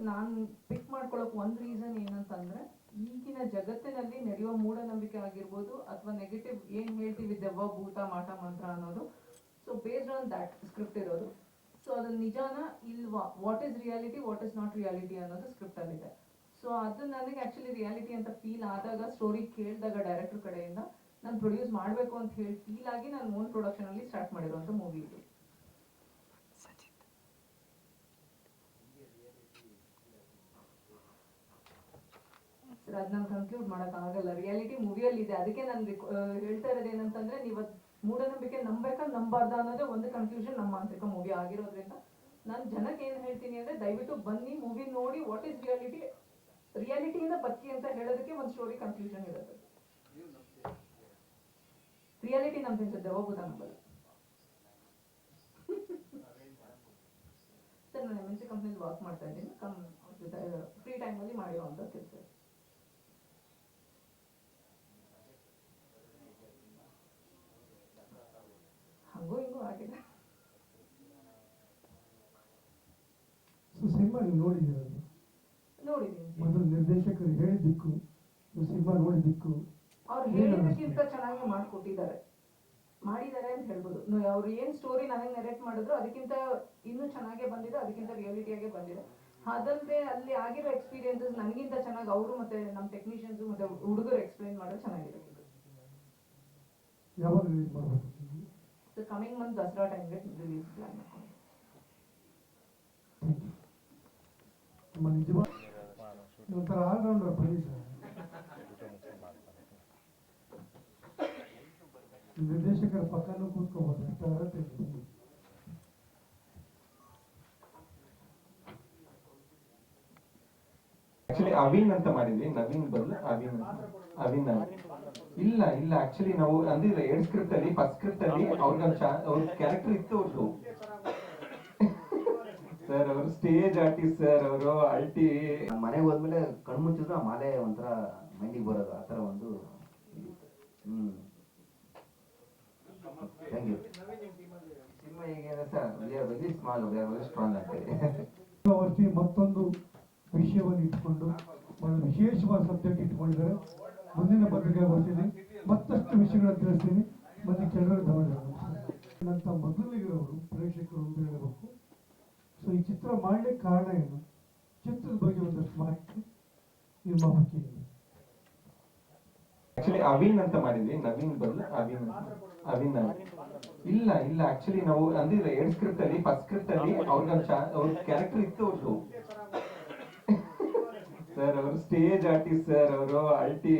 ನಾನು ಪಿಕ್ ಮಾಡ್ಕೊಳ್ಳೋಕೆ ಒಂದು ರೀಸನ್ ಏನಂತಂದ್ರೆ, ಈಗಿನ ಜಗತ್ತಿನಲ್ಲಿ ನಡೆಯುವ ಮೂಢನಂಬಿಕೆ ಆಗಿರ್ಬೋದು ಅಥವಾ ನೆಗೆಟಿವ್ ಏನು ಹೇಳ್ತೀವಿ, ದೆವ್ವ, ಭೂತ, ಮಾಟ, ಮಂತ್ರ ಅನ್ನೋದು. So based on that script ಇರೋದು. ಸೊ ಅದು ನಿಜಾನ ಇಲ್ವಾ? What is reality what is not reality ಅನ್ನೋದು ಸ್ಕ್ರಿಪ್ಟ್ ಅಲ್ಲಿದೆ. ಸೊ ಅದು ನನಗೆ ಆಕ್ಚುಲಿ ರಿಯಾಲಿಟಿ ಅಂತ ಫೀಲ್ ಆದಾಗ ಸ್ಟೋರಿ ಕೇಳಿದಾಗ ಡೈರೆಕ್ಟರ್ ಕಡೆಯಿಂದ ನಾನು ಪ್ರೊಡ್ಯೂಸ್ ಮಾಡಬೇಕು ಅಂತ ಹೇಳಿ ಫೀಲ್ ಆಗಿ ನಾನು ಓನ್ ಪ್ರೊಡಕ್ಷನ್ ಅಲ್ಲಿ ಸ್ಟಾರ್ಟ್ ಮಾಡಿರುವಂತ ಮೂವಿ ಇದು. ಸರ್ ಅದ್ ನಂಗೆ ಕನ್ಕ್ಲೂಡ್ ಮಾಡಕ್ ಆಗಲ್ಲ. ರಿಯಾಲಿಟಿ ಮೂವಿಯಲ್ಲಿ ಇದೆ. ಅದಕ್ಕೆ ನಾನು ಹೇಳ್ತಾ ಇರೋದು ಏನಂತಂದ್ರೆ ನೀವು ಮೂಢನಂಬಿಕೆ ನಂಬೇಕಾ ನಂಬಾರ್ದ ಅನ್ನೋದೇ ಒಂದು ಕನ್ಫ್ಯೂಷನ್ ನಮ್ಮ ಮಾಂತ್ರಿಕ ಮೂವಿ ಆಗಿರೋದ್ರಿಂದ. ನಾನು ಜನಕ್ಕೆ ಏನು ಹೇಳ್ತೀನಿ ಅಂದ್ರೆ ದಯವಿಟ್ಟು ಬನ್ನಿ ಮೂವಿ ನೋಡಿ ವಾಟ್ ಇಸ್ ರಿಯಾಲಿಟಿ ರಿಯಾಲಿಟಿಯಿಂದ ಬತ್ತಿ ಅಂತ ಹೇಳೋದಕ್ಕೆ ಒಂದು ಸ್ಟೋರಿ ಕನ್ಫ್ಯೂಷನ್ ಇರುತ್ತೆ. ರಿಯಾಲಿಟಿ ನಮ್ದು ಜೊತೆ ಹೋಗುದ ನಂಬಲ್ಲ. ಸರ್, ನಾನು ಎಂ ಎನ್ ಸಿ ಕಂಪ್ನಿಲಿ ವರ್ಕ್ ಮಾಡ್ತಾ ಇದ್ದೀನಿ. ಕಮ್ ಫ್ರೀ ಟೈಮಲ್ಲಿ ಮಾಡಿರುವಂಥ ಕೆಲಸ ಆಗಿದೆ ಸೊ ಸಿನಿಮಾ ನೀವು ನೋಡಿದ್ದೀರದು ನೋಡಿದ್ದೀನಿ ಮೊದಲು ನಿರ್ದೇಶಕರು ಹೇಳಿದ್ದಕ್ಕೂ ನೀವು ಸಿನಿಮಾ ನೋಡಿದ್ದಕ್ಕೂ ಅವ್ರು ಹೇಳಿದ್ದಕ್ಕಿಂತ ಹೇಳಿದಕ್ಕಿಂತ ಚೆನ್ನಾಗಿ ಮಾಡಿಕೊಟ್ಟಿದ್ದಾರೆ. ಮಾಡಿದ್ದಾರೆ ಅಂತ ಹೇಳ್ಬೋದು. ಅವ್ರು ಏನ್ ಸ್ಟೋರಿ ನನಗೆ ನೆರೆಕ್ಟ್ ಮಾಡಿದ್ರು ಅದಕ್ಕಿಂತ ಇನ್ನೂ ಚೆನ್ನಾಗೇ ಬಂದಿದೆ ಅದಕ್ಕಿಂತ ರಿಯಾಲಿಟಿಯಾಗೆ ಬಂದಿದೆ. ಅದಲ್ಲದೆ ಅಲ್ಲಿ ಆಗಿರೋ ಎಕ್ಸ್ಪೀರಿಯನ್ಸಸ್ ನನಗಿಂತ ಚೆನ್ನಾಗಿ ಅವರು ಮತ್ತೆ ನಮ್ಮ ಟೆಕ್ನಿಷಿಯನ್ಸ್ ಮತ್ತೆ ಹುಡುಗರು ಎಕ್ಸ್ಪ್ಲೈನ್ ಮಾಡೋದು ಚೆನ್ನಾಗಿದೆ ಯಾವಾಗ ರಿಲೀಸ್ ಮಾಡಬೇಕು ಕಮಿಂಗ್ ಮಂತ್ ದಸರಾ ಟೈಮ್ಗೆ ರಿಲೀಸ್ ಪ್ಲಾನ್ ಮಾಡ್ಕೊಂಡು ನಿಮ್ಮ ನಿಜವಾದ ಒಂಥರ ಆಲ್ರೌಂಡರ್ ಬನ್ನಿ ಸರ್ ನಿರ್ದೇಶಕರ ಪಕ್ಕನೂ ಕೂತ್ಕೋಬೋದು ಅಷ್ಟು ಆಕ್ಚುಲಿ ಅವಿನ್ ಅಂತ ಮಾಡಿದ್ವಿ. ನವೀನ್ ಬದಲು ಅವಿನ್ ಅಂತ. ಅವಿನ್ ಅಂತ. ಇಲ್ಲ ಇಲ್ಲ. ಆಕ್ಚುಲಿ ನಾವು ಅಂದಿಲ್ಲ ಎರಡ್ ಸ್ಕ್ರಿಪ್ಟ್ ಅಲ್ಲಿ ಫಸ್ಟ್ ಸ್ಕ್ರಿಪ್ಟ್ ಅಲ್ಲಿ ಅವ್ರಿಗೊಂದು ಅವ್ರ ಕ್ಯಾರೆಕ್ಟರ್ ಇತ್ತು ಅವ್ರದ್ದು ಸರ್ ಅವರು ಸ್ಟೇಜ್ ಆರ್ಟಿಸ್ಟ್ ಸರ್ ಅವರು ಅಲ್ಟಿ ನಮ್ಮ ಮನೆಗೆ ಹೋದ್ಮೇಲೆ ಕಣ್ಣು ಮುಚ್ಚಿದ್ರು ಆ ಮಾಲೆ ಒಂಥರ ಮೈಂಡಿಗೆ ಬರೋದು ಆ ತರ ಒಂದು ಇದಿತ್ತು. ಹ್ಮ್. ಥ್ಯಾಂಕ್ ಯು ಸಿನಿಮಾ ಹೇಗೆ sir we are very small we are very strong ಆಗ್ತದೆ ವರ್ಷಿ ಮತ್ತೊಂದು ವಿಷಯವನ್ನು ಇಟ್ಟುಕೊಂಡು ಒಂದು ವಿಶೇಷವಾದ ಸಬ್ಜೆಕ್ಟ್ ಇಟ್ಕೊಂಡಿದ್ದಾರೆ ಮುಂದಿನ ಪತ್ರಿಕಾಗೋಷ್ಠಿಯಲ್ಲಿ ಮತ್ತಷ್ಟು ವಿಷಯಗಳನ್ನು ತಿಳಿಸ್ತೀನಿ. ಮತ್ತೆ ಕೆಲವರು ಧನ್ಯವಾದಗಳು. ನಂತ ಮೊದಲಿಗರವರು ಪ್ರೇಕ್ಷಕರು ಅಂತ ಹೇಳಬೇಕು. ಸೊ ಈ ಚಿತ್ರ ಮಾಡ್ಲಿಕ್ಕೆ ಕಾರಣ ಏನು? ಚಿತ್ರದ ಬಗ್ಗೆ ಒಂದಷ್ಟು ಮಾಹಿತಿ ನಿರ್ಮಾಪಕಿ ಆಕ್ಚುಲಿ ಅವಿನ್ ಅಂತ ಮಾಡಿದ್ವಿ. ನವೀನ್ ಬದಲು ಅವಿನ್. ಅವಿನ್. ಇಲ್ಲ ಇಲ್ಲ. ಆಕ್ಚುಲಿ ನಾವು ಅಂದ್ರೆ ಎರಡ್ ಸ್ಕ್ರಿಪ್ಟ್ ಅಲ್ಲಿ ಫಸ್ಟ್ ಸ್ಕ್ರಿಪ್ಟ್ ಅಲ್ಲಿ ಅವ್ರಿಗೊಂದು ಅವ್ರ ಕ್ಯಾರೆಕ್ಟರ್ ಇತ್ತು ಅವ್ರದ್ದು ಅವರು ಸ್ಟೇಜ್ ಆರ್ಟಿಸ್ಟ್ ಸರ್ ಅವರು ಅಲ್ಟಿ